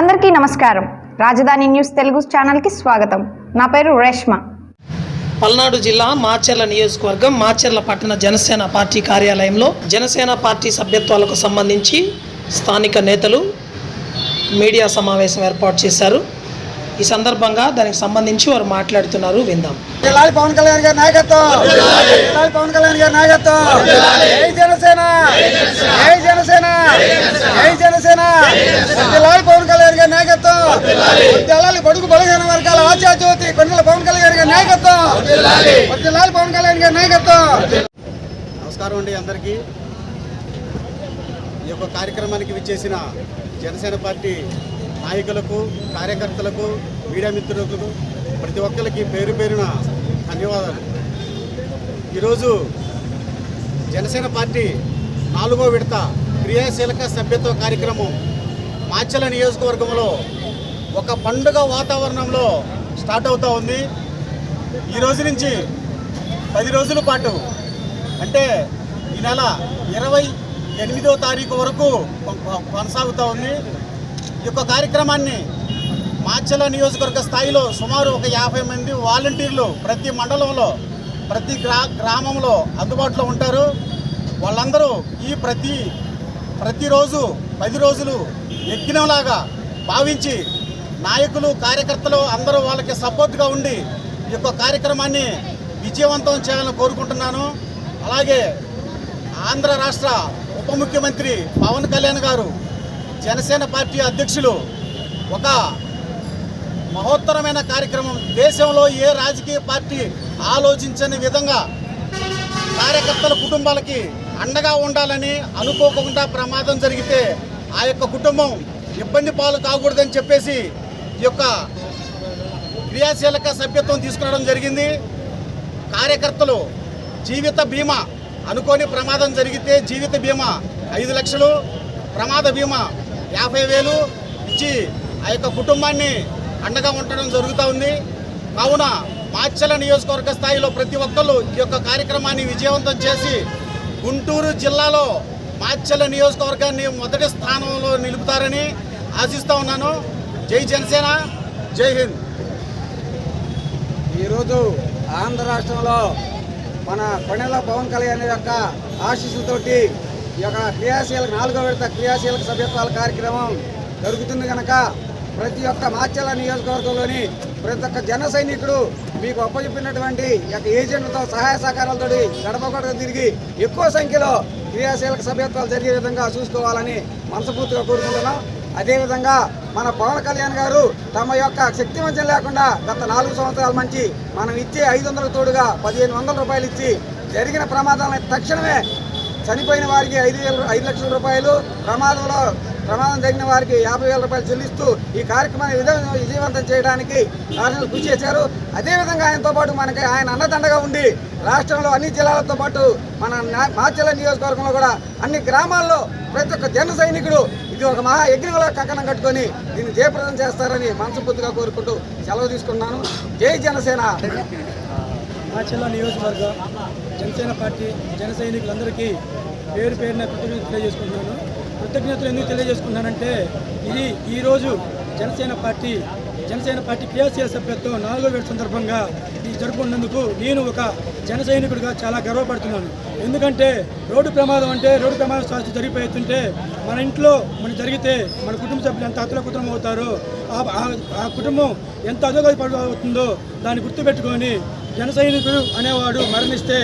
అందరికీ నమస్కారం. రాజధాని న్యూస్ తెలుగు ఛానల్కి స్వాగతం. నా పేరు రేష్మ. పల్నాడు జిల్లా మాచర్ల నియోజకవర్గం మాచర్ల పట్టణ జనసేన పార్టీ కార్యాలయంలో జనసేన పార్టీ సభ్యత్వాలకు సంబంధించి స్థానిక నేతలు మీడియా సమావేశం ఏర్పాటు చేశారు. ఈ సందర్భంగా దానికి సంబంధించి వారు మాట్లాడుతున్నారు విందాం. జిల్లాలి పవన్ కళ్యాణ్ గారి నాయకత్వం. జిల్లాలి పవన్ కళ్యాణ్ గారి నాయకత్వం. జై జనసేన. జై జనసేన. జై జనసేన. జిల్లాలి పవన్ కళ్యాణ్ గారి నాయకత్వం. జిల్లాలి బడుగు బలహీన వర్గాల ఆచార్య జ్యోతి కొండల పవన్ కళ్యాణ్ గారి నాయకత్వం. జిల్లాలి పవన్ కళ్యాణ్ గారి నాయకత్వం. నమస్కారం అండి అందరికీ. ఈ యొక్క కార్యక్రమానికి విచ్చేసిన జనసేన పార్టీ నాయకులకు కార్యకర్తలకు మీడియా మిత్రులకు ప్రతి ఒక్కరికి పేరు పేరున ధన్యవాదాలు. ఈరోజు జనసేన పార్టీ నాలుగో విడత క్రియాశీలక సభ్యత్వ కార్యక్రమం మాచల నియోజకవర్గంలో ఒక పండుగ వాతావరణంలో స్టార్ట్ అవుతూ ఉంది. ఈ రోజు నుంచి పది రోజుల పాటు అంటే ఈ నెల ఇరవై ఎనిమిదో తారీఖు వరకు కొనసాగుతూ ఉంది. ఈ యొక్క కార్యక్రమాన్ని మాచల నియోజకవర్గ స్థాయిలో సుమారు ఒక యాభై మంది వాలంటీర్లు ప్రతి మండలంలో ప్రతి గ్రా గ్రామంలో అందుబాటులో ఉంటారు. వాళ్ళందరూ ఈ ప్రతి ప్రతిరోజు పది రోజులు యజ్ఞంలాగా భావించి నాయకులు కార్యకర్తలు అందరూ వాళ్ళకి సపోర్ట్గా ఉండి ఈ యొక్క కార్యక్రమాన్ని విజయవంతం చేయాలని కోరుకుంటున్నాను. అలాగే ఆంధ్ర రాష్ట్ర ఉప ముఖ్యమంత్రి పవన్ కళ్యాణ్ గారు జనసేన పార్టీ అధ్యక్షులు ఒక మహోత్తరమైన కార్యక్రమం. దేశంలో ఏ రాజకీయ పార్టీ ఆలోచించని విధంగా కార్యకర్తల కుటుంబాలకి అండగా ఉండాలని అనుకోకుండా ప్రమాదం జరిగితే ఆ యొక్క కుటుంబం ఇబ్బంది పాలు కాకూడదని చెప్పేసి ఈ యొక్క క్రియాశీలక సభ్యత్వం తీసుకురావడం జరిగింది. కార్యకర్తలు జీవిత బీమా అనుకోని ప్రమాదం జరిగితే జీవిత బీమా ఐదు లక్షలు ప్రమాద బీమా యాభై వేలు ఇచ్చి ఆ యొక్క కుటుంబాన్ని అండగా ఉండడం జరుగుతూ ఉంది. కావున మాచల నియోజకవర్గ స్థాయిలో ప్రతి ఒక్కళ్ళు ఈ యొక్క కార్యక్రమాన్ని విజయవంతం చేసి గుంటూరు జిల్లాలో మాచల నియోజకవర్గాన్ని మొదటి స్థానంలో నిలుపుతారని ఆశిస్తూ ఉన్నాను. జై జనసేన జై హింద్. ఈరోజు ఆంధ్ర రాష్ట్రంలో మన కొణెల పవన్ కళ్యాణ్ యొక్క ఆశీస్సులతోటి ఈ యొక్క క్రియాశీలక నాలుగో విడత క్రియాశీలక సభ్యత్వాల కార్యక్రమం జరుగుతుంది కనుక ప్రతి ఒక్క మాచల నియోజకవర్గంలోని ప్రతి ఒక్క జన సైనికుడు మీకు అప్పచెప్పినటువంటి యొక్క ఏజెంట్లతో సహాయ సహకారాలతో గడప తిరిగి ఎక్కువ సంఖ్యలో క్రియాశీలక సభ్యత్వాలు జరిగే విధంగా చూసుకోవాలని మనస్ఫూర్తిగా కోరుకుంటున్నాం. అదేవిధంగా మన పవన్ కళ్యాణ్ గారు తమ యొక్క శక్తి మంచం లేకుండా గత నాలుగు సంవత్సరాల నుంచి మనం ఇచ్చే ఐదు వందల తోడుగా పదిహేను వందల రూపాయలు ఇచ్చి జరిగిన ప్రమాదాలను తక్షణమే చనిపోయిన వారికి ఐదు ఐదు లక్షల రూపాయలు ప్రమాదంలో ప్రమాదం జరిగిన వారికి యాభై వేల రూపాయలు చెల్లిస్తూ ఈ కార్యక్రమాన్ని విధంగా విజయవంతం చేయడానికి రాష్ట్రంలో కృషి చేశారు. అదేవిధంగా ఆయనతో పాటు మనకి ఆయన అన్నదండగా ఉండి రాష్ట్రంలో అన్ని జిల్లాలతో పాటు మన నా- నియోజకవర్గంలో కూడా అన్ని గ్రామాల్లో ప్రతి ఒక్క జన సైనికుడు ఇది ఒక మహా యజ్ఞంలో కంకణం కట్టుకొని దీన్ని జయప్రదం చేస్తారని మనసుపూర్తిగా కోరుకుంటూ సెలవు తీసుకున్నాను జై జనసేన. మాచెల్ల నియోజకవర్గ జనసేన పార్టీ జన సైనికులందరికీ పేరు పేరున కృతజ్ఞతలు తెలియజేసుకుంటున్నాను. కృతజ్ఞతలు ఎందుకు తెలియజేసుకున్నానంటే ఇది ఈరోజు జనసేన పార్టీ జనసేన పార్టీ క్రియాశీల సభ్యత్వం నాలుగో వేల సందర్భంగా ఇది జరుపుకున్నందుకు నేను ఒక జన సైనికుడిగా చాలా గర్వపడుతున్నాను. ఎందుకంటే రోడ్డు ప్రమాదం అంటే రోడ్డు ప్రమాదం శాస్త్రం జరిగిపోతుంటే మన ఇంట్లో మన జరిగితే మన కుటుంబ సభ్యులు ఎంత అతుల కుటుంబం అవుతారో ఆ- కుటుంబం ఎంత అధోగతి అవుతుందో దాన్ని గుర్తుపెట్టుకొని జన సైనికుడు అనేవాడు మరణిస్తే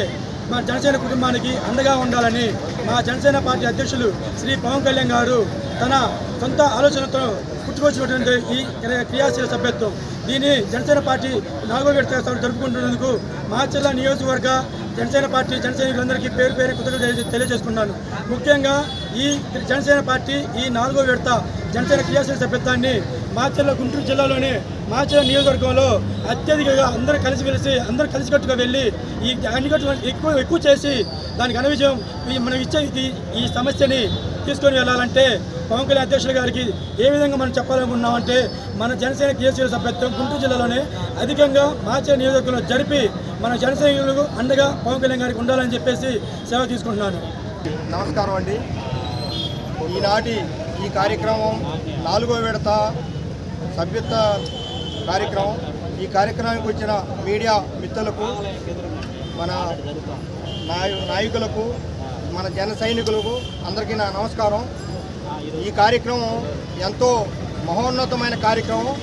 మా జనసేన కుటుంబానికి అండగా ఉండాలని మా జనసేన పార్టీ అధ్యక్షులు శ్రీ పవన్ కళ్యాణ్ గారు తన సొంత ఆలోచనతో పుట్టుకొచ్చినటువంటి ఈ క్రియ- క్రియాశీల సభ్యత్వం. దీన్ని జనసేన పార్టీ నాలుగో విడత జరుపుకుంటున్నందుకు మాచర్ల నియోజకవర్గ జనసేన పార్టీ జనసైనికులందరికీ పేరు పేరు కృతజ్ఞత తెలియ- తెలియజేసుకున్నాను ముఖ్యంగా ఈ జనసేన పార్టీ ఈ నాలుగో విడత జనసేన క్రియాశీల సభ్యత్వాన్ని మాచర్ల గుంటూరు జిల్లాలోని మాచర్ల నియోజకవర్గంలో అత్యధికంగా అందరూ కలిసిమెలిసి అందరూ కలిసికట్టుగా వెళ్ళి ఈ అన్ని ఎక్కువ ఎక్కువ చేసి దానికి ఘన విజయం మనం ఇచ్చే ఈ సమస్యని తీసుకొని వెళ్ళాలంటే పవన్ కళ్యాణ్ అధ్యక్షుల గారికి ఏ విధంగా మనం చెప్పాలనుకున్నామంటే మన జనసేన కేసీఆర్ సభ్యత్వం గుంటూరు జిల్లాలోనే అధికంగా మాచే నియోజకవర్గంలో జరిపి మన జనసైనికులకు అండగా పవన్ కళ్యాణ్ గారికి ఉండాలని చెప్పేసి సేవ తీసుకుంటున్నాను. నమస్కారం అండి. ఈనాటి ఈ కార్యక్రమం నాలుగో విడత సభ్యత్వ కార్యక్రమం. ఈ కార్యక్రమానికి వచ్చిన మీడియా మిత్రులకు మన నాయ నాయకులకు మన జన సైనికులకు అందరికీ నా నమస్కారం. ఈ కార్యక్రమం ఎంతో మహోన్నతమైన కార్యక్రమం.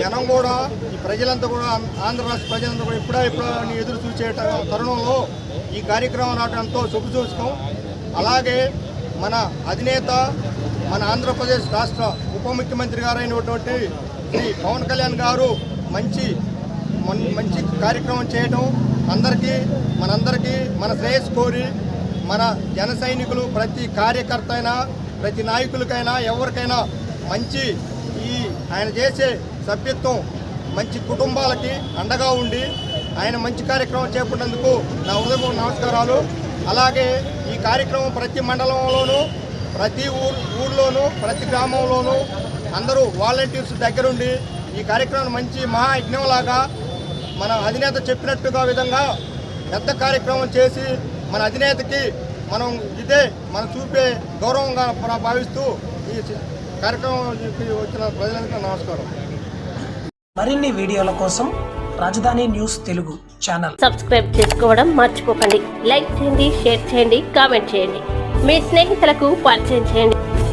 జనం కూడా ఈ ప్రజలంతా కూడా ఆంధ్ర రాష్ట్ర ప్రజలంతా కూడా ఇప్పుడా ఇప్పుడు ఎదురు చూసే తరుణంలో ఈ కార్యక్రమం నాటి ఎంతో శుభసూచకం అలాగే మన అధినేత మన ఆంధ్రప్రదేశ్ రాష్ట్ర ఉప ముఖ్యమంత్రి గారైనటువంటి శ్రీ పవన్ కళ్యాణ్ గారు మంచి మంచి కార్యక్రమం చేయడం అందరికీ మనందరికీ మన శ్రేయస్ కోరి మన జన సైనికులు ప్రతి కార్యకర్త అయినా ప్రతి నాయకులకైనా ఎవరికైనా మంచి ఈ ఆయన చేసే సభ్యత్వం మంచి కుటుంబాలకి అండగా ఉండి ఆయన మంచి కార్యక్రమం చేపట్టినందుకు నా హృదయపూర్వక నమస్కారాలు. అలాగే ఈ కార్యక్రమం ప్రతి మండలంలోనూ ప్రతి ఊరు ఊర్లోనూ ప్రతి గ్రామంలోనూ అందరూ వాలంటీర్స్ దగ్గరుండి ఈ కార్యక్రమం మంచి మహాయజ్ఞంలాగా మన అధినేత చెప్పినట్టుగా విధంగా పెద్ద కార్యక్రమం చేసి మన అధినేతకి మనం ఇదే మనం చూపే గౌరవంగా భావిస్తూ ఈ కార్యక్రమం వచ్చిన ప్రజలందరికీ నమస్కారం. మరిన్ని వీడియోల కోసం రాజధాని న్యూస్ తెలుగు ఛానల్. సబ్స్క్రైబ్ చేసుకోవడం మర్చిపోకండి. లైక్ చేయండి షేర్ చేయండి కామెంట్ చేయండి. మీ స్నేహితులకు పరిచయం చేయండి.